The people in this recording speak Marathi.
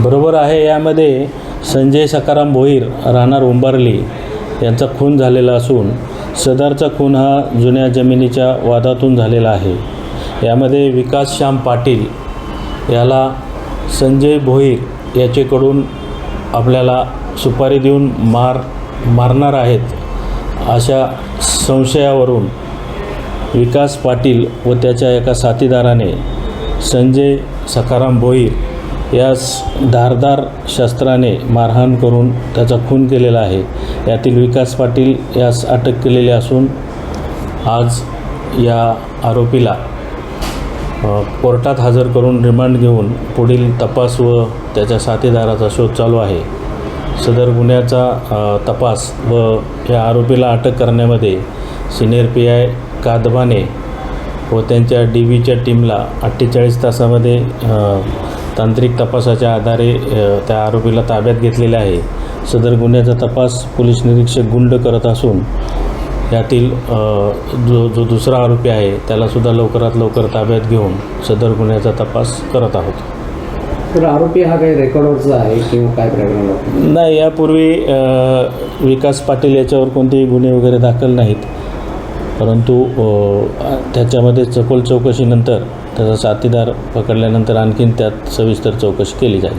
बरोबर आहे यामध्ये संजय सकाराम भोईर राहणार उंबारली यांचा खून झालेला असून सदरचा खून हा जुन्या जमिनीच्या वादातून झालेला आहे. यामध्ये विकास श्याम पाटील याला संजय भोईर याचेकडून आपल्याला सुपारी देऊन मार मारणार आहेत अशा संशयावरून विकास पाटील व त्याच्या एका साथीदाराने संजय सखाराम भोईर यास धारदार शस्त्राने मारहाण करून त्याचा खून केलेला आहे. यातील विकास पाटील यास अटक केलेली असून आज या आरोपीला कोर्टात हजर करून रिमांड घेऊन पुढील तपास व त्याच्या साथीदाराचा शोध चालू आहे. सदर गुन्ह्याचा तपास व या आरोपीला अटक करण्यामध्ये सिनियर पी आय कादबाने व त्यांच्या डी व्हीच्या टीमला अठ्ठेचाळीस तासामध्ये तांत्रिक तपासाच्या आधारे त्या आरोपीला ताब्यात घेतलेले आहे. सदर गुन्ह्याचा तपास पोलीस निरीक्षक गुंड करत असून यातील जो जो दुसरा आरोपी आहे त्यालासुद्धा लवकरात लवकर ताब्यात घेऊन सदर गुन्ह्याचा तपास करत आहोत. तर आरोपी हा काही रेकॉर्डवरचा आहे किंवा काय प्रकरण? नाही यापूर्वी विकास पाटील याच्यावर कोणतेही गुन्हे वगैरे दाखल नाहीत. परंतु त्याच्यामध्ये सखोल चौकशीनंतर त्याचा साथीदार पकडल्यानंतर आणखीन त्यात सविस्तर चौकशी केली जाईल.